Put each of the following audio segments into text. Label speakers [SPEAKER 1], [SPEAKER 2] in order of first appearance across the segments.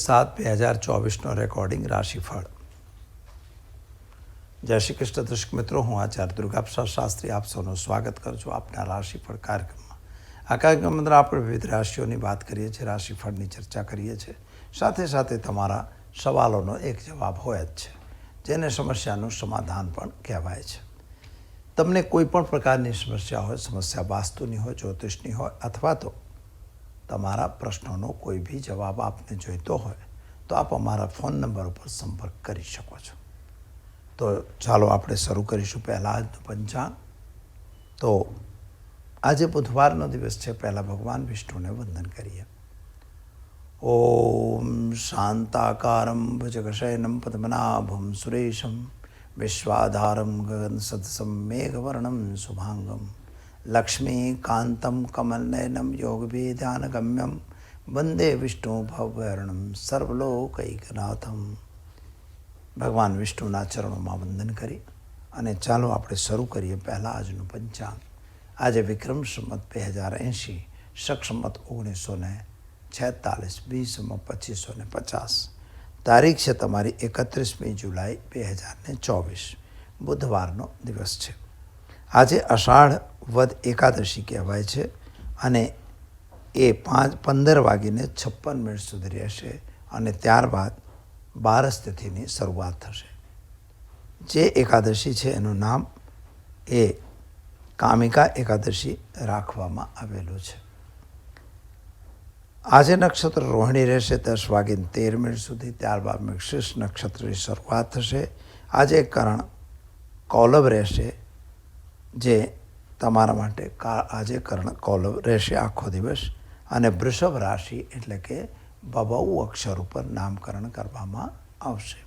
[SPEAKER 1] સાત બે હજાર ચોવીસનો રેકોર્ડિંગ રાશિફળ. જય શ્રી કૃષ્ણ દર્શક મિત્રો, હું આચાર્ય દુર્ગાપ્રસાદ શાસ્ત્રી, આપ સૌનું સ્વાગત કરું છું આપના રાશિફળ કાર્યક્રમમાં. આ કાર્યક્રમ અંદર આપણે વિવિધ રાશિઓની વાત કરીએ છીએ, રાશિફળની ચર્ચા કરીએ છીએ. સાથે સાથે તમારા સવાલોનો એક જવાબ હોય જ છે, જેને સમસ્યાનું સમાધાન પણ કહેવાય છે. તમને કોઈ પણ પ્રકારની સમસ્યા હોય, સમસ્યા વાસ્તુની હોય, જ્યોતિષની હોય, અથવા તો તમારા પ્રશ્નોનો કોઈ બી જવાબ આપને જોઈતો હોય, તો આપ અમારા ફોન નંબર ઉપર સંપર્ક કરી શકો છો. તો ચાલો આપણે શરૂ કરીશું પહેલાં આજનું પંચાંગ તો આજે બુધવારનો દિવસ છે, પહેલાં ભગવાન વિષ્ણુને વંદન કરીએ. ઓમ શાંતાકારમ ભજગશયનમ પદ્મનાભમ સુરેશમ, વિશ્વાધારમ ગગન સદસમ મેઘવર્ણમ શુભાંગમ. લક્ષ્મીકાંતમ કમલનયનમ યોગભેદાનગમ્યમ વંદે વિષ્ણુ ભવર્ણમ સર્વલોકૈકનાથમ ભગવાન વિષ્ણુના ચરણોમાં વંદન કરી અને ચાલો આપણે શરૂ કરીએ પહેલાં આજનું પંચાંગ આજે વિક્રમ સંમત બે હજાર એંશી સક્ષમત ઓગણીસો ને છેતાલીસ બીસમાં પચીસો ને પચાસ તારીખ છે તમારી એકત્રીસમી જુલાઈ બે હજાર ચોવીસ બુધવારનો દિવસ છે આજે અષાઢ વદ એકાદશી કહેવાય છે અને એ પાંચ, પંદર વાગીને છપ્પન મિનિટ સુધી રહેશે અને ત્યારબાદ બારસ તિથિની શરૂઆત થશે. જે એકાદશી છે એનું નામ એ કામિકા એકાદશી રાખવામાં આવેલું છે. આજે નક્ષત્ર રોહિણી રહેશે, દસ વાગીને તેર મિનિટ સુધી, ત્યારબાદ મિક્ષિસ નક્ષત્રની શરૂઆત થશે. આજે કરણ કૌલભ રહેશે, જે તમારા માટે આજે કર્ણ કોલમ રહેશે આખો દિવસ. અને વૃષભ રાશિ એટલે કે બબઉ અક્ષર ઉપર નામકરણ કરવામાં આવશે.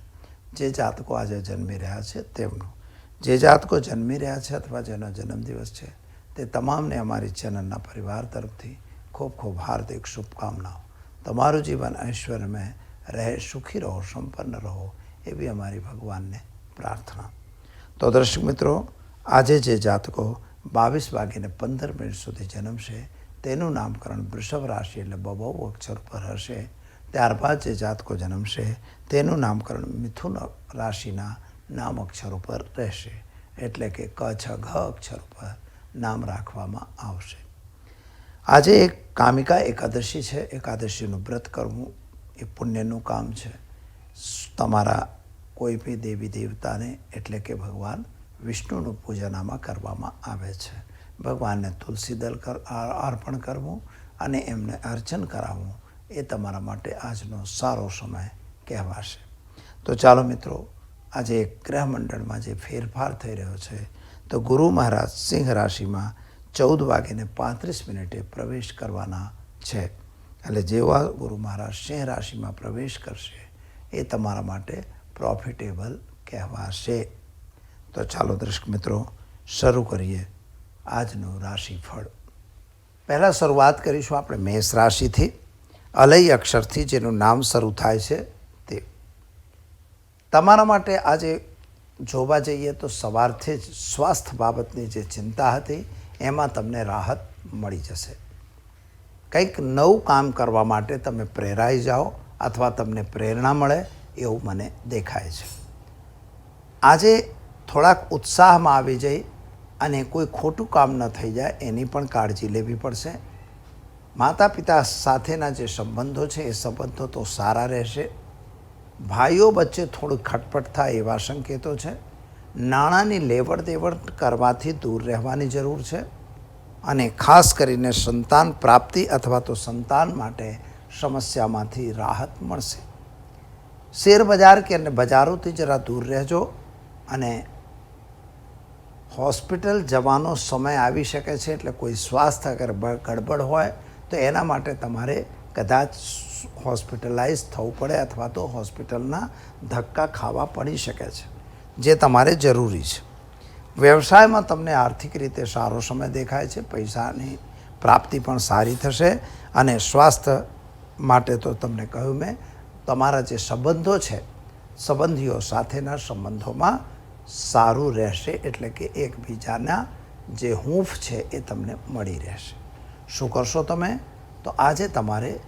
[SPEAKER 1] જે જાતકો આજે જન્મી રહ્યા છે તેમનું. જે જાતકો જન્મી રહ્યા છે અથવા જેનો જન્મદિવસ છે, તે તમામને અમારી ચેનલના પરિવાર તરફથી ખૂબ ખૂબ હાર્દિક શુભકામનાઓ. તમારું જીવન ઐશ્વર્યમય રહે, સુખી રહો, સંપન્ન રહો એવી અમારી ભગવાનને પ્રાર્થના. તો દર્શક મિત્રો, આજે જે જાતકો બાવીસ વાગીને પંદર મિનિટ સુધી જન્મશે. તેનું નામકરણ વૃષભ રાશિ એટલે બબૌ અક્ષર પર હશે. ત્યારબાદ જે જાતકો જન્મશે, તેનું નામકરણ મિથુન રાશિના નામ અક્ષર ઉપર રહેશે. એટલે કે ક, છ, ઘ અક્ષર ઉપર નામ રાખવામાં આવશે. આજે એક કામિકા એકાદશી છે. એકાદશીનું વ્રત કરવું એ પુણ્યનું કામ છે. તમારા કોઈ બી દેવી દેવતાને એટલે કે ભગવાન વિષ્ણુનું પૂજન આમાં કરવામાં આવે છે. ભગવાનને તુલસી દલ કર અર્પણ કરવું અને એમને અર્ચન કરાવવું એ તમારા માટે આજનો સારો સમય કહેવાશે. તો ચાલો મિત્રો, આજે ગ્રહમંડળમાં જે ફેરફાર થઈ રહ્યો છે, તો ગુરુ મહારાજ સિંહ રાશિમાં ચૌદ વાગીને પાંત્રીસ મિનિટે પ્રવેશ કરવાના છે. એટલે જેવા ગુરુ મહારાજ સિંહ રાશિમાં પ્રવેશ કરશે, એ તમારા માટે પ્રોફિટેબલ કહેવાશે. તો ચાલો દર્શક મિત્રો, શરૂ કરીએ આજનું રાશિફળ. પહેલાં શરૂઆત કરીશું આપણે મેષ રાશિથી. અલય અક્ષરથી જેનું નામ શરૂ થાય છે તે. તમારા માટે આજે જોવા જઈએ તો સવારથી જ સ્વાસ્થ્ય બાબતની જે ચિંતા હતી, એમાં તમને રાહત મળી જશે. કંઈક નવું કામ કરવા માટે તમે પ્રેરાઈ જાઓ અથવા તમને પ્રેરણા મળે એવું મને દેખાય છે. આજે થોડાક ઉત્સાહમાં આવી જઈ અને કોઈ ખોટું કામ ન થઈ જાય, એની પણ કાળજી લેવી પડશે. માતા પિતા સાથેના જે સંબંધો છે, એ સંબંધો તો સારા રહેશે. ભાઈઓ વચ્ચે થોડું ખટપટ થાય એવા સંકેતો છે. નાણાંની લેવડ દેવડ કરવાથી દૂર રહેવાની જરૂર છે અને ખાસ કરીને સંતાન પ્રાપ્તિ અથવા તો સંતાન માટે સમસ્યામાંથી રાહત મળશે. શેર બજાર કે અને બજારોથી જરા દૂર રહેજો અને હોસ્પિટલ જવાનો સમય આવી શકે છે એટલે કોઈ સ્વાસ્થ્ય અગર ગડબડ હોય, તો એના માટે તમારે કદાચ હોસ્પિટલાઇઝ થવું પડે અથવા તો હોસ્પિટલના ધક્કા ખાવા પડી શકે છે, જે તમારે જરૂરી છે. વ્યવસાયમાં તમને આર્થિક રીતે સારો સમય દેખાય છે, પૈસાની પ્રાપ્તિ પણ સારી થશે અને સ્વાસ્થ્ય માટે તો તમને કહ્યું મેં, તમારા જે સંબંધો છે, સંબંધીઓ સાથેના સંબંધોમાં સારું રહેશે એટલે કે એકબીજાના જે હૂંફ છે એ તમને મળી રહેશે. શું કરશો તમે? તો આજે તમારે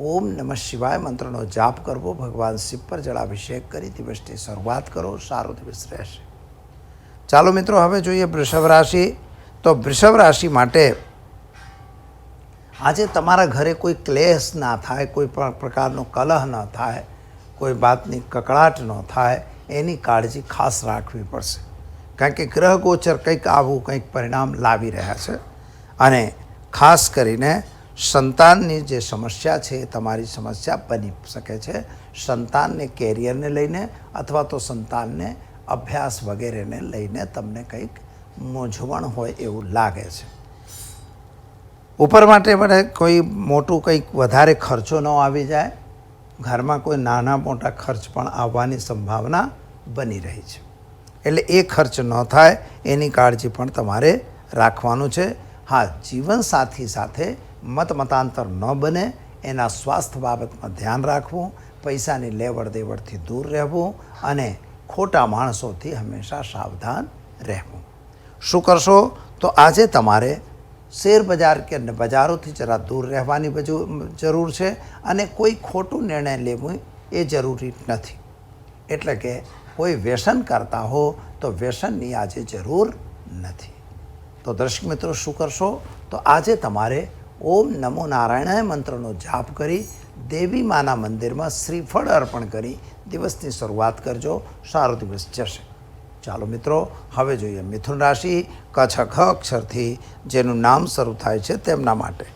[SPEAKER 1] ઓમ નમઃ શિવાય મંત્રનો જાપ કરવો, ભગવાન શિવ પર જળાભિષેક કરી દિવસની શરૂઆત કરો, સારો દિવસ રહેશે. ચાલો મિત્રો, હવે જોઈએ વૃષભ રાશિ. તો વૃષભ રાશિ માટે આજે તમારા ઘરે કોઈ ક્લેશ ના થાય, કોઈ પણ પ્રકારનો કલહ ન થાય, કોઈ વાતની કકળાટ ન થાય એની કાળજી ખાસ રાખવી પડશે. કારણ કે ગ્રહ ગોચર કંઈક આવું કંઈક પરિણામ લાવી રહ્યા છે અને ખાસ કરીને સંતાનની જે સમસ્યા છે એ તમારી સમસ્યા બની શકે છે. સંતાનને કેરિયરને લઈને અથવા તો સંતાનને અભ્યાસ વગેરેને લઈને તમને કંઈક મૂંઝવણ હોય એવું લાગે છે. ઉપર માટે મને કોઈ મોટું કંઈક વધારે ખર્ચો ન આવી જાય. ઘરમાં કોઈ નાના મોટા ખર્ચ પણ આવવાની સંભાવના બની રહી છે. એટલે એ ખર્ચ ન થાય, એની કાળજી પણ તમારે રાખવાનું છે. હા જીવનસાથી સાથે મત મતાંતર ન બને, એના સ્વાસ્થ્ય બાબતમાં ધ્યાન રાખવું, પૈસાની લેવડ દેવડથી દૂર રહેવું અને ખોટા માણસોથી હંમેશા સાવધાન રહેવું. શું કરશો? તો આજે તમારે શેર બજાર કે બજારોથી જરા દૂર રહેવાની જરૂર છે અને કોઈ ખોટું નિર્ણય લેવું એ જરૂરી નથી. એટલે કે કોઈ વ્યસન કરતા હો, તો વ્યસનની આજે જરૂર નથી. તો દર્શક મિત્રો, શું કરશો? તો આજે તમારે ઓમ નમો નારાયણાય મંત્રનો જાપ કરી દેવી માના મંદિરમાં શ્રીફળ અર્પણ કરી દિવસની શરૂઆત કરજો. સારો દિવસ જશે. ચાલો મિત્રો, હવે જોઈએ મિથુન રાશિ કચ્છ ખ અક્ષરથી જેનું નામ શરૂ થાય છે તેમના માટે.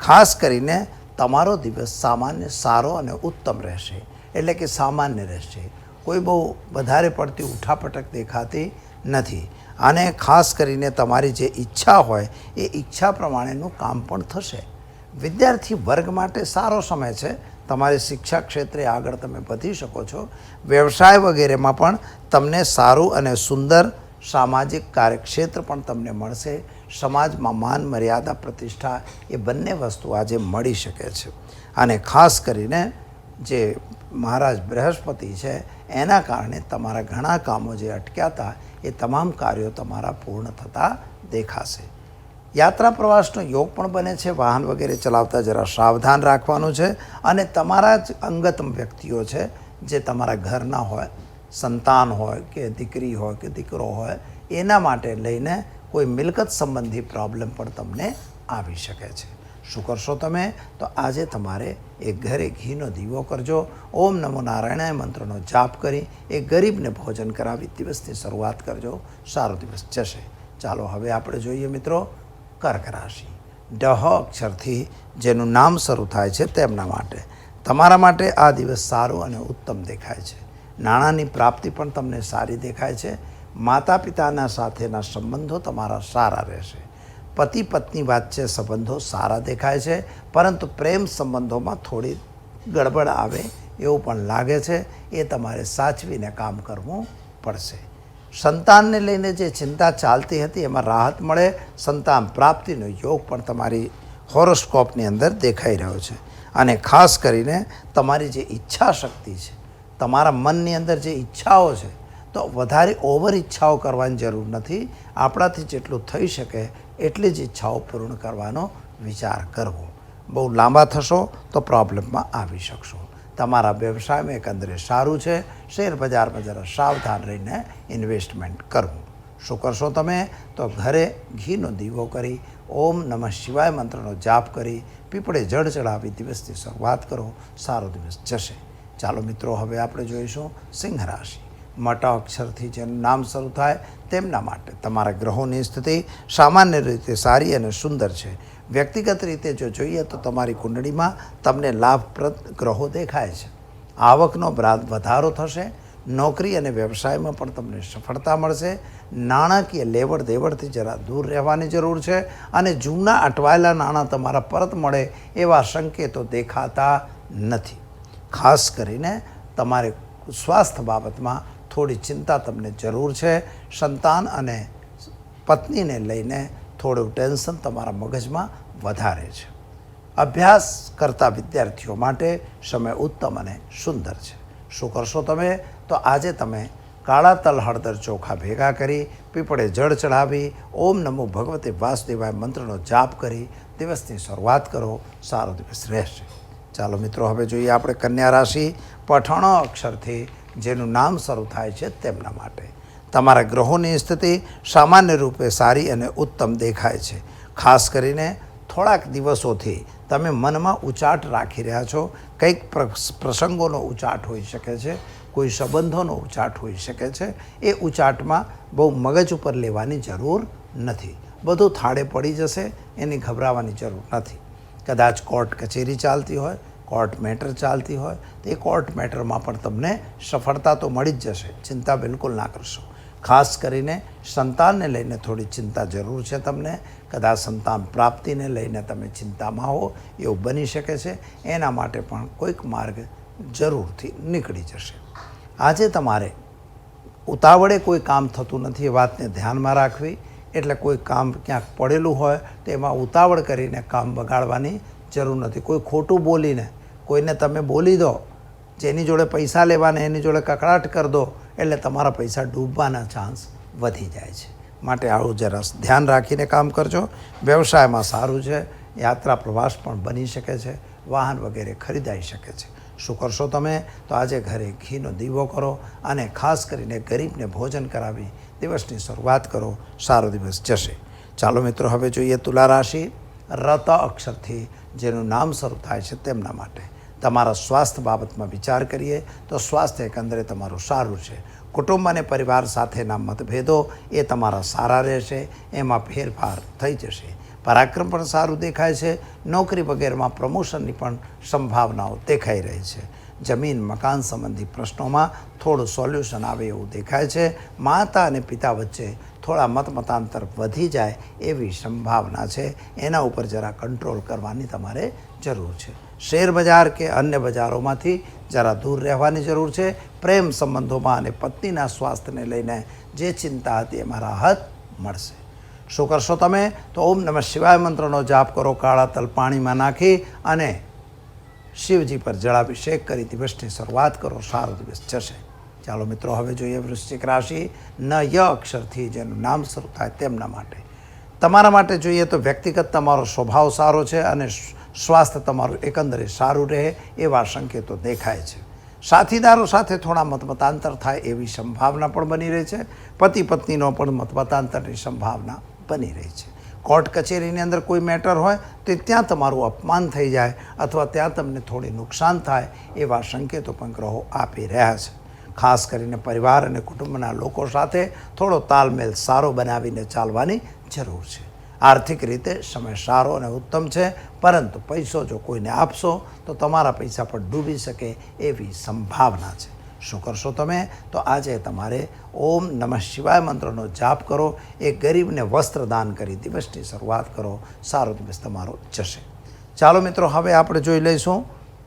[SPEAKER 1] ખાસ કરીને તમારો દિવસ સામાન્ય સારો અને ઉત્તમ રહેશે. એટલે કે સામાન્ય રહેશે. કોઈ બહુ વધારે પડતી ઉઠાપટક દેખાતી નથી. અને ખાસ કરીને તમારી જે ઈચ્છા હોય, એ ઈચ્છા પ્રમાણેનું કામ પણ થશે. વિદ્યાર્થી વર્ગ માટે સારો સમય છે. તમારે શિક્ષા ક્ષેત્રે આગળ તમે વધી શકો છો. વ્યવસાય વગેરેમાં પણ તમને સારું અને સુંદર સામાજિક કાર્યક્ષેત્ર પણ તમને મળશે. સમાજમાં માન, મર્યાદા, પ્રતિષ્ઠા એ બંને વસ્તુ આજે મળી શકે છે. અને ખાસ કરીને જે મહારાજ બૃહસ્પતિ છે એના કારણે તમારા ઘણા કામો જે અટક્યા હતા એ તમામ કાર્યો તમારા પૂર્ણ થતા દેખાશે. યાત્રા પ્રવાસનો યોગ પણ બને છે, વાહન વગેરે ચલાવતા જરા સાવધાન રાખવાનું છે અને તમારા જ અંગત વ્યક્તિઓ છે, જે તમારા ઘરના હોય, સંતાન હોય કે દીકરી હોય કે દીકરો હોય, એના માટે લઈને કોઈ મિલકત સંબંધી પ્રોબ્લેમ પણ તમને આવી શકે છે. શું કરશો તમે? તો આજે તમારે એ ઘરે ઘીનો દીવો કરજો. ઓમ નમો નારાયણાય મંત્રનો જાપ કરી એ ગરીબને ભોજન કરાવી દિવસની શરૂઆત કરજો. સારો દિવસ જશે. ચાલો હવે આપણે જોઈએ મિત્રો, કર્ક રાશિ. ડહ અક્ષરથી જેનું નામ શરૂ થાય છે તેમના માટે. તમારા માટે આ દિવસ સારો અને ઉત્તમ દેખાય છે. નાણાંની પ્રાપ્તિ પણ તમને સારી દેખાય છે. માતા પિતાના સાથેના સંબંધો તમારા સારા રહેશે. પતિ પત્ની વચ્ચે સંબંધો સારા દેખાય છે, પરંતુ પ્રેમ સંબંધોમાં થોડી ગડબડ આવે એવું પણ લાગે છે. એ તમારે સાચવીને કામ કરવું પડશે. સંતાનને લઈને જે ચિંતા ચાલતી હતી એમાં રાહત મળે. સંતાન પ્રાપ્તિનો યોગ પણ તમારી હોરોસ્કોપની અંદર દેખાઈ રહ્યો છે. અને ખાસ કરીને તમારી જે ઈચ્છા શક્તિ છે, તમારા મનની અંદર જે ઈચ્છાઓ છે, તો વધારે ઓવર ઈચ્છાઓ કરવાની જરૂર નથી. આપણાથી જેટલું થઈ શકે એટલી જ ઈચ્છાઓ પૂર્ણ કરવાનો વિચાર કરવો. બહુ લાંબા થશો તો પ્રોબ્લેમમાં આવી શકશો. તમારા વ્યવસાયમાં એકંદરે સારું છે, શેર બજારમાં જરા સાવધાન રહીને ઇન્વેસ્ટમેન્ટ કરવું. શું કરશો તમે? તો ઘરે ઘીનો દીવો કરી, ઓમ નમઃ શિવાય મંત્રનો જાપ કરી, પીપળે જળ ચડાવી દિવસની શરૂઆત કરો, સારો દિવસ જશે. ચાલો મિત્રો, હવે આપણે જોઈશું સિંહ રાશિ. મોટા અક્ષરથી જેનું નામ શરૂ થાય, તેમના માટે. તમારા ગ્રહોની સ્થિતિ સામાન્ય રીતે સારી અને સુંદર છે. વ્યક્તિગત રીતે જો જોઈએ તો તમારી કુંડળીમાં તમને લાભપ્રદ ગ્રહો દેખાય છે. આવકનો વધારો થશે, નોકરી અને વ્યવસાયમાં પણ તમને સફળતા મળશે, નાણાકીય લેવડ દેવડથી જરા દૂર રહેવાની જરૂર છે અને જૂના અટવાયેલા નાણાં તમારા પરત મળે એવા સંકેતો દેખાતા નથી. ખાસ કરીને તમારે સ્વાસ્થ્ય બાબતમાં થોડી ચિંતા તમને જરૂર છે. સંતાન અને પત્નીને લઈને થોડું ટેન્શન તમારા મગજમાં વધારે છે. અભ્યાસ કરતા વિદ્યાર્થીઓ માટે સમય ઉત્તમ અને સુંદર છે. શું કરશો તમે? તો આજે તમે કાળા તલ હળદર ચોખા ભેગા કરી, પીપળે જળ ચઢાવી, ઓમ નમો ભગવતે વાસુદેવાય મંત્રનો જાપ કરી, દિવસની શરૂઆત કરો, સારો દિવસ રહેશે. ચાલો મિત્રો, હવે જોઈએ આપણે કન્યા રાશિ. પઠણ અક્ષરથી જેનું નામ શરૂ થાય છે તેમના માટે. તમારા ગ્રહોની સ્થિતિ સામાન્ય રૂપે સારી અને ઉત્તમ દેખાય છે. ખાસ કરીને થોડાક દિવસોથી તમે મનમાં ઉચાટ રાખી રહ્યા છો. કંઈક પ્રસંગોનો ઉચાટ હોઈ શકે છે, કોઈ સંબંધોનો ઉચાટ હોઈ શકે છે. એ ઉચાટમાં બહુ મગજ ઉપર લેવાની જરૂર નથી. બધું થાળે પડી જશે, એની ગભરાવાની જરૂર નથી. કદાચ કોર્ટ કચેરી ચાલતી હોય કોર્ટ મેટર ચાલતી હોય, તો એ કોર્ટ મેટરમાં પણ તમને સફળતા તો મળી જ જશે. ચિંતા બિલકુલ ના કરશો. ખાસ કરીને સંતાનને લઈને થોડી ચિંતા જરૂર છે તમને. કદાચ સંતાન પ્રાપ્તિને લઈને તમે ચિંતામાં હો, એવું બની શકે છે. એના માટે પણ કોઈક માર્ગ જરૂરથી નીકળી જશે. આજે તમારે ઉતાવળે કોઈ કામ થતું નથી, એ વાતને ધ્યાનમાં રાખવી. એટલે કોઈ કામ ક્યાંક પડેલું હોય, તો એમાં ઉતાવળ કરીને કામ બગાડવાની જરૂર નથી. કોઈ ખોટું બોલીને કોઈને તમે બોલી દો, જેની જોડે પૈસા લેવાને, એની જોડે કકડાટ કરી દો, એટલે તમારા પૈસા ડૂબવાના ચાન્સ વધી જાય છે. માટે આવું જરા ધ્યાન રાખીને કામ કરજો. વ્યવસાયમાં સારું છે, યાત્રા પ્રવાસ પણ બની શકે છે, વાહન વગેરે ખરીદાઈ શકે છે. શું કરશો તમે? તો આજે ઘરે ઘીનો દીવો કરો અને ખાસ કરીને ગરીબને ભોજન કરાવી દિવસની શરૂઆત કરો. સારો દિવસ જશે. ચાલો મિત્રો, હવે જોઈએ તુલા રાશિ. રત અક્ષરથી જેનું નામ શરૂ થાય છે તેમના માટે. તમારા સ્વાસ્થ્ય બાબતમાં વિચાર કરીએ તો સ્વાસ્થ્ય એકંદરે તમારું સારું છે. કુટુંબ અને પરિવાર સાથેના મતભેદો એ તમારા સારા રહેશે, એમાં ફેરફાર થઈ જશે. પરાક્રમ પણ સારું દેખાય છે, નોકરી વગેરેમાં પ્રમોશનની પણ સંભાવનાઓ દેખાઈ રહી છે. જમીન, મકાન સંબંધી પ્રશ્નોમાં થોડું સોલ્યુશન આવે એવું દેખાય છે. માતા અને પિતા વચ્ચે થોડા મત મતાંતર વધી જાય એવી સંભાવના છે. એના ઉપર જરા કંટ્રોલ કરવાની તમારે જરૂર છે. શેર બજાર કે અન્ય બજારોમાંથી જરા દૂર રહેવાની જરૂર છે. પ્રેમ સંબંધોમાં અને પત્નીના સ્વાસ્થ્યને લઈને જે ચિંતા હતી એમાં રાહત મળશે. શું કરશો તમે? તો ઓમ નમઃ શિવાય મંત્રનો જાપ કરો, કાળા તલ પાણીમાં નાખી અને શિવજી પર જળાભિષેક કરી દિવસની શરૂઆત કરો. સારો દિવસ જશે. ચાલો મિત્રો, હવે જોઈએ વૃશ્ચિક રાશિ. ન ય અક્ષરથી જેનું નામ શરૂ થાય તેમના માટે. તમારા માટે જોઈએ તો વ્યક્તિગત તમારો સ્વભાવ સારો છે અને સ્વાસ્થ્ય તમારું એકંદરે સારું રહે એવા સંકેતો દેખાય છે. સાથીદારો સાથે થોડા મતમતાંતર થાય એવી સંભાવના પણ બની રહી છે. પતિ પત્નીનો પણ મતમતાંતરની સંભાવના બની રહી છે. કોર્ટ કચેરીની અંદર કોઈ મેટર હોય તો ત્યાં તમારું અપમાન થઈ જાય અથવા ત્યાં તમને થોડી નુકસાન થાય એવા સંકેતો પણ ગ્રહો આપી રહ્યા છે. ખાસ કરીને પરિવાર અને કુટુંબના લોકો સાથે થોડો તાલમેલ સારો બનાવીને ચાલવાની જરૂર છે. આર્થિક રીતે સમય સારો અને ઉત્તમ છે, પરંતુ પૈસો જો કોઈને આપશો, તો તમારા પૈસા પણ ડૂબી શકે એવી સંભાવના છે. શું કરશો તમે? તો આજે તમારે ઓમ નમઃ શિવાય મંત્રનો જાપ કરો એ ગરીબને વસ્ત્ર દાન કરી દિવસની શરૂઆત કરો, સારો દિવસ તમારો જશે. ચાલો મિત્રો, હવે આપણે જોઈ લઈશું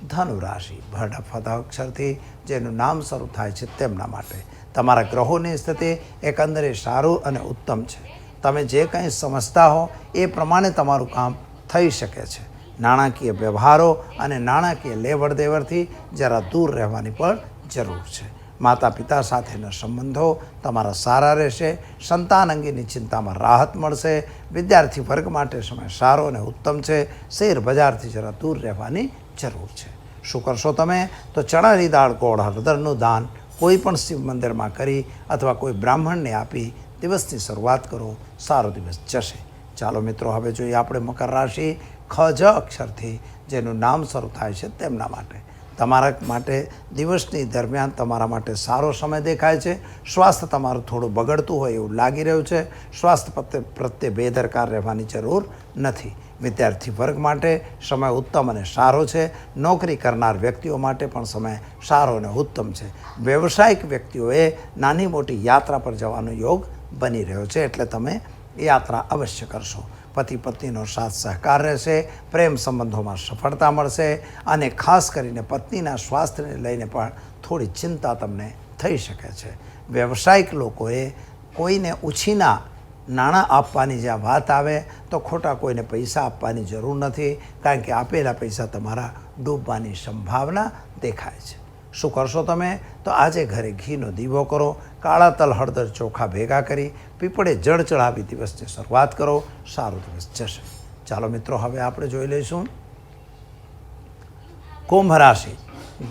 [SPEAKER 1] ધનુ રાશિ ભરડા અક્ષરથી જેનું નામ શરૂ થાય છે તેમના માટે. તમારા ગ્રહોની સ્થિતિ એકંદરે સારું અને ઉત્તમ છે. તમે જે કંઈ સમજતા હો એ પ્રમાણે તમારું કામ થઈ શકે છે. નાણાકીય વ્યવહારો અને નાણાકીય લેવડ દેવડથી જરા દૂર રહેવાની પણ જરૂર છે. માતા પિતા સાથેના સંબંધો તમારા સારા રહેશે, સંતાન અંગેની ચિંતામાં રાહત મળશે, વિદ્યાર્થી વર્ગ માટે સમય સારો અને ઉત્તમ છે, શેર બજારથી જરા દૂર રહેવાની જરૂર છે. શું કરશો તમે? તો ચણાની દાળ ગોળ હળદરનું દાન, કોઈ પણ શિવ મંદિરમાં કરી અથવા કોઈ બ્રાહ્મણને આપી દિવસની શરૂઆત કરો, સારો દિવસ જશે. ચાલો મિત્રો, હવે જોઈએ આપણે મકર રાશિ, ખ, જ અક્ષરથી જેનું નામ શરૂ થાય છે તેમના માટે. તમારા માટે દિવસની દરમિયાન તમારા માટે સારો સમય દેખાય છે. સ્વાસ્થ્ય તમારું થોડું બગડતું હોય એવું લાગી રહ્યું છે. સ્વાસ્થ્ય પ્રત્યે પ્રત્યે બેદરકાર રહેવાની જરૂર નથી. વિદ્યાર્થી વર્ગ માટે સમય ઉત્તમ અને સારો છે. નોકરી કરનાર વ્યક્તિઓ માટે પણ સમય સારો અને ઉત્તમ છે. વ્યવસાયિક વ્યક્તિઓએ નાની મોટી યાત્રા પર જવાનો યોગ બની રહ્યો છે. એટલે તમે યાત્રા અવશ્ય કરશો. પતિ પત્નીનો સાથ સહકાર રહેશે, પ્રેમ સંબંધોમાં સફળતા મળશે અને ખાસ કરીને પત્નીના સ્વાસ્થ્યને લઈને પણ થોડી ચિંતા તમને થઈ શકે છે. વ્યવસાયિક લોકોએ કોઈને ઉછીના નાણાં આપવાની જ્યાં વાત આવે તો ખોટા કોઈને પૈસા આપવાની જરૂર નથી, કારણ કે આપેલા પૈસા તમારા ડૂબવાની સંભાવના દેખાય છે. શું કરશો તમે? તો આજે ઘરે ઘીનો દીવો કરો કાળા તલ હળદર ચોખા ભેગા કરી પીપળે જળ ચડાવી દિવસની શરૂઆત કરો. સારો દિવસ જશે. ચાલો મિત્રો, હવે આપણે જોઈ લઈશું. કુંભ રાશિ.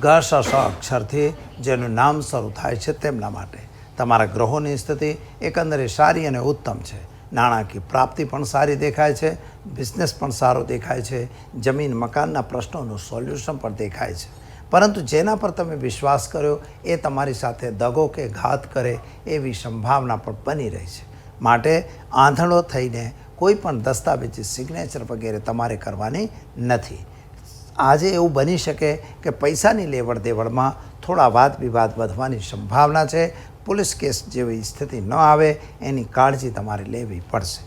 [SPEAKER 1] ગ સ અક્ષરથી જેનું નામ શરૂ થાય છે તેમના માટે. તમારા ગ્રહોની સ્થિતિ એકંદરે સારી અને ઉત્તમ છે. નાણાકીય પ્રાપ્તિ પણ સારી દેખાય છે. બિઝનેસ પણ સારો દેખાય છે. જમીન મકાનના પ્રશ્નોનું સોલ્યુશન પણ દેખાય છે. પરંતુ જેના પર તમે વિશ્વાસ કર્યો, એ તમારી સાથે દગો કે ઘાત કરે એવી સંભાવના પણ બની રહી છે. માટે આંધળો થઈને કોઈ પણ દસ્તાવેજી સિગ્નેચર વગેરે તમારે કરવાની નથી. આજે એવું બની શકે કે પૈસાની લેવડ દેવડમાં થોડા વાદ વિવાદ વધવાની સંભાવના છે. પોલીસ કેસ જેવી સ્થિતિ ન આવે, એની કાળજી તમારે લેવી પડશે.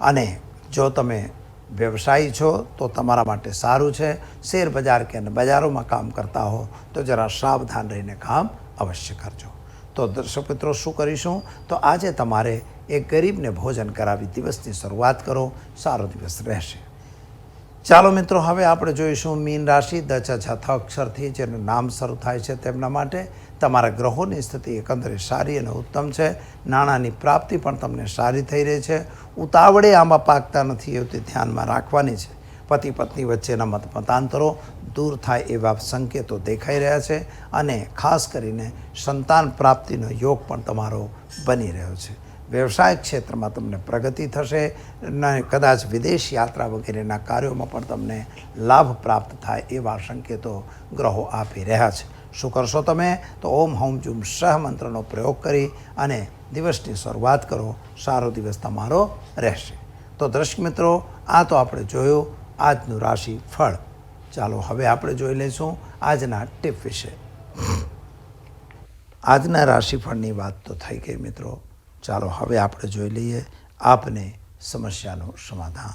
[SPEAKER 1] અને જો તમે વ્યવસાયી છો, તો તમારા માટે સારું છે. શેર બજાર કે બજારોમાં કામ કરતા હો, તો જરા સાવધાન રહીને કામ અવશ્ય કરજો. તો દર્શક મિત્રો, શું કરીશું? તો આજે તમારે એક ગરીબને ભોજન કરાવી દિવસની શરૂઆત કરો. સારો દિવસ રહેશે. ચાલો મિત્રો, હવે આપણે જોઈશું મીન રાશિ, દ છ છ અક્ષરથી જેનું નામ શરૂ થાય છે તેમના માટે. તમારા ગ્રહોની સ્થિતિ એકંદરે સારી અને ઉત્તમ છે. નાણાંની પ્રાપ્તિ પણ તમને સારી થઈ રહી છે. ઉતાવળે આમાં પાકતા નથી એવું તે ધ્યાનમાં રાખવાની છે. પતિ પત્ની વચ્ચેના મત મતાંતરો દૂર થાય એવા સંકેતો દેખાઈ રહ્યા છે અને ખાસ કરીને સંતાન પ્રાપ્તિનો યોગ પણ તમારો બની રહ્યો છે. વ્યવસાય ક્ષેત્રમાં તમને પ્રગતિ થશે અને કદાચ વિદેશ યાત્રા વગેરેના કાર્યોમાં પણ તમને લાભ પ્રાપ્ત થાય એવા સંકેતો ગ્રહો આપી રહ્યા છે. શું કરશો તમે? તો ઓમ હોમ જુમ સહ મંત્રનો પ્રયોગ કરી અને દિવસની શરૂઆત કરો. સારો દિવસ તમારો રહેશે. તો દર્શક મિત્રો, આ તો આપણે જોયું. આજનું રાશિ ફળ ચાલો હવે આપણે જોઈ લઈશું આજના ટીપ વિશે. આજના રાશિફળની વાત તો થઈ ગઈ મિત્રો. ચાલો હવે આપણે જોઈ લઈએ આપને સમસ્યાનું સમાધાન.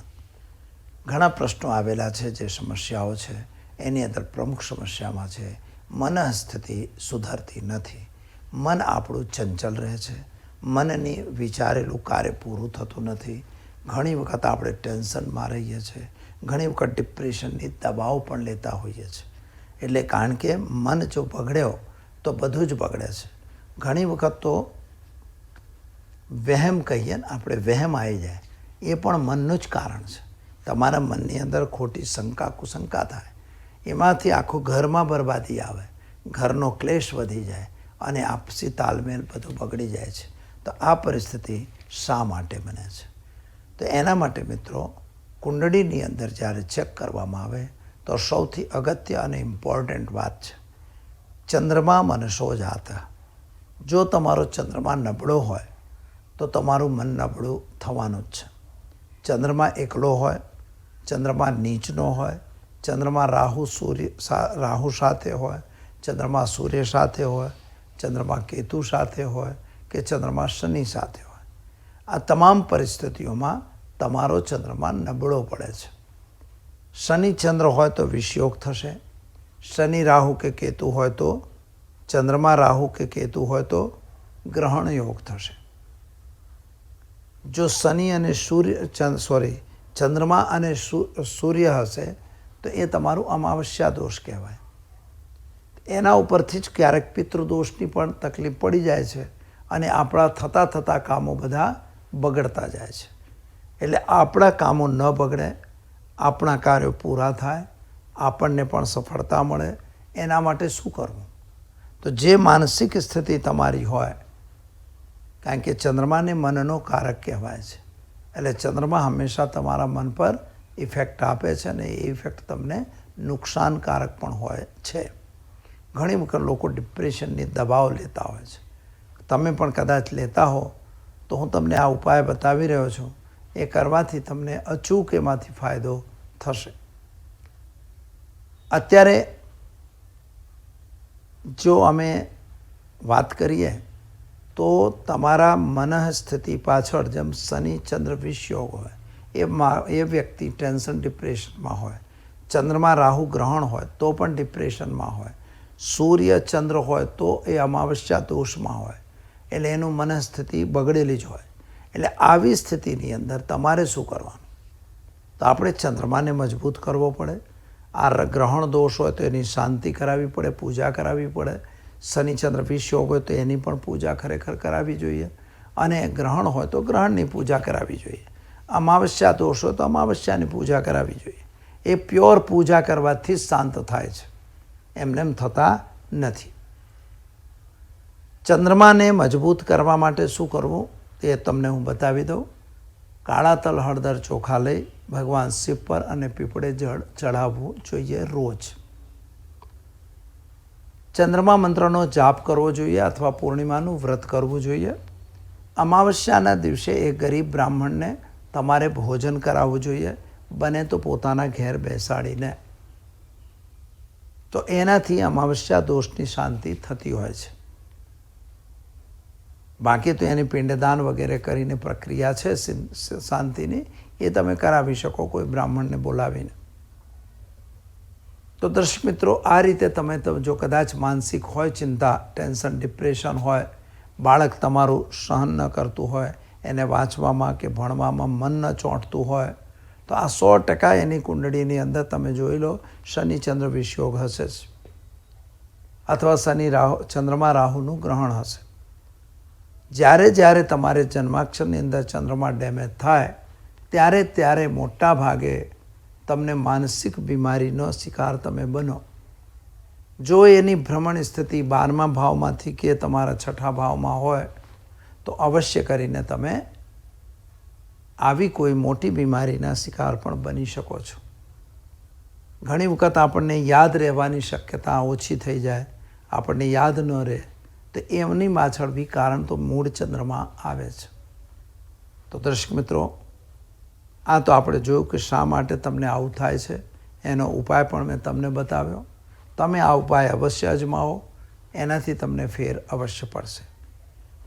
[SPEAKER 1] ઘણા પ્રશ્નો આવેલા છે જે સમસ્યાઓ છે. એની અંદર પ્રમુખ સમસ્યામાં છે. મનઃસ્થિતિ સુધરતી નથી. મન આપણું ચંચલ રહે છે. મનની વિચારેલું કાર્ય પૂરું થતું નથી. ઘણી વખત આપણે ટેન્શનમાં રહીએ છીએ. ઘણી વખત ડિપ્રેશનની દવાઓ પણ લેતા હોઈએ છીએ. એટલે કારણ કે મન જો બગડ્યો તો બધું જ બગડે છે. ઘણી વખત તો વહેમ કહીએ ને આપણે વહેમ આવી જાય. એ પણ મનનું જ કારણ છે. તમારા મનની અંદર ખોટી શંકા, કુશંકા થાય. એમાંથી આખું ઘરમાં બરબાદી આવે. ઘરનો ક્લેશ વધી જાય અને આપસી તાલમેલ બધું બગડી જાય છે. તો આ પરિસ્થિતિ શા માટે બને છે? તો એના માટે મિત્રો, કુંડળીની અંદર જ્યારે ચેક કરવામાં આવે, તો સૌથી અગત્ય અને ઇમ્પોર્ટન્ટ વાત છે, ચંદ્રમા મનસો હતા જો તમારો ચંદ્રમા નબળો હોય, તો તમારું મન નબળું થવાનું જ છે. ચંદ્રમા એકલો હોય, ચંદ્રમા નીચનો હોય ચંદ્રમા રાહુ સૂર્ય રાહુ સાથે હોય, ચંદ્રમાં સૂર્ય સાથે હોય, ચંદ્રમાં કેતુ સાથે હોય કે ચંદ્રમાં શનિ સાથે હોય. આ તમામ પરિસ્થિતિઓમાં તમારો ચંદ્રમાં નબળો પડે છે. શનિ ચંદ્ર હોય તો વિષયોગ થશે. શનિ રાહુ કે કેતુ હોય તો, ચંદ્રમા રાહુ કે કેતુ હોય તો ગ્રહણ યોગ થશે. જો શનિ અને સૂર્ય સોરી ચંદ્રમા અને સૂર્ય હશે તો એ તમારું અમાવસ્યા દોષ કહેવાય. એના ઉપરથી જ ક્યારેક પિતૃદોષની પણ તકલીફ પડી જાય છે અને આપણા થતાં થતાં કામો બધા બગડતા જાય છે. એટલે આપણા કામો ન બગડે, આપણા કાર્યો પૂરા થાય, આપણને પણ સફળતા મળે, એના માટે શું કરવું? તો જે માનસિક સ્થિતિ તમારી હોય, કારણ કે ચંદ્રમાને મનનો કારક કહેવાય છે. એટલે ચંદ્રમા હંમેશા તમારા મન પર ઇફેક્ટ આપે છે અને એ ઇફેક્ટ તમને નુકસાનકારક પણ હોય છે. ઘણી વખત લોકો ડિપ્રેશનની દવાઓ લેતા હોય છે. તમે પણ કદાચ લેતા હો તો હું તમને આ ઉપાય બતાવી રહ્યો છું. એ કરવાથી તમને અચૂક એમાંથી ફાયદો થશે. અત્યારે જો અમે વાત કરીએ તો તમારા મનઃ સ્થિતિ પાછળ જેમ શનિ, ચંદ્ર વિષયોગ હોય એ એ વ્યક્તિ ટેન્શન, ડિપ્રેશનમાં હોય. ચંદ્રમાં રાહુ ગ્રહણ હોય તો પણ ડિપ્રેશનમાં હોય. સૂર્ય ચંદ્ર હોય તો એ અમાવસ્યા દોષમાં હોય. એટલે એનું મનસ્થિતિ બગડેલી જ હોય. એટલે આવી સ્થિતિની અંદર તમારે શું કરવાનું? તો આપણે ચંદ્રમાને મજબૂત કરવો પડે. આ ગ્રહણ દોષ હોય તો એની શાંતિ કરાવવી પડે, પૂજા કરાવવી પડે. શનિચંદ્ર વિષયોગ હોય તો એની પણ પૂજા ખરેખર કરાવવી જોઈએ. અને ગ્રહણ હોય તો ગ્રહણની પૂજા કરાવવી જોઈએ. અમાવસ્યા દોષ તો અમાવસ્યાની પૂજા કરાવવી જોઈએ. એ પ્યોર પૂજા કરવાથી શાંત થાય છે. એમને એમ થતા નથી. ચંદ્રમાને મજબૂત કરવા માટે શું કરવું? એ તમને હું બતાવી દઉં. કાળા તલ હળદર ચોખા લઈ ભગવાન શિવ પર અને પીપળે જળ ચઢાવવું જોઈએ રોજ. ચંદ્રમા મંત્રનો જાપ કરવો જોઈએ અથવા પૂર્ણિમાનું વ્રત કરવું જોઈએ. અમાવસ્યાના દિવસે એ ગરીબ બ્રાહ્મણને તમારે ભોજન કરાવવું જોઈએ, બને તો પોતાના ઘેર બેસાડીને. તો એનાથી અમાવસ્યા દોષની શાંતિ થતી હોય છે. બાકી તો એની પિંડદાન વગેરે કરીને પ્રક્રિયા છે શાંતિની, એ તમે કરાવી શકો કોઈ બ્રાહ્મણને બોલાવીને. તો દર્શક મિત્રો, આ રીતે તમે જો કદાચ માનસિક હોય, ચિંતા, ટેન્શન, ડિપ્રેશન હોય, બાળક તમારું સહન ન કરતું હોય એને વાંચવામાં કે ભણવામાં મન ન ચોંટતું હોય, તો આ સો ટકા એની કુંડળીની અંદર તમે જોઈ લો, શનિ ચંદ્ર વિષયોગ હશે જ. અથવા શનિ રાહુ, ચંદ્રમા રાહુનું ગ્રહણ હશે. જ્યારે જ્યારે તમારે જન્માક્ષરની અંદર ચંદ્રમા ડેમેજ થાય, ત્યારે ત્યારે મોટા ભાગે તમને માનસિક બીમારીનો શિકાર તમે બનો. જો એની ભ્રમણ સ્થિતિ બારમા ભાવમાંથી કે તમારા છઠ્ઠા ભાવમાં હોય તો અવશ્ય કરીને તમે આવી કોઈ મોટી બીમારીના શિકાર પણ બની શકો છો. ઘણી વખત આપણને યાદ રહેવાની શક્યતા ઓછી થઈ જાય, આપણને યાદ ન રહે, તો એમની પાછળ બી કારણ તો મૂળ ચંદ્રમાં આવે છે. તો દર્શક મિત્રો, આ તો આપણે જોયું કે શા માટે તમને આવું થાય છે, એનો ઉપાય પણ મેં તમને બતાવ્યો. તમે આ ઉપાય અવશ્ય અજમાવો, એનાથી તમને ફેર અવશ્ય પડશે.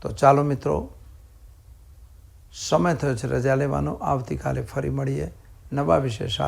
[SPEAKER 1] તો ચાલો મિત્રો સમય થયો છે રજા લેવાનો. આવતીકાલે ફરી મળીએ. નવા સાથે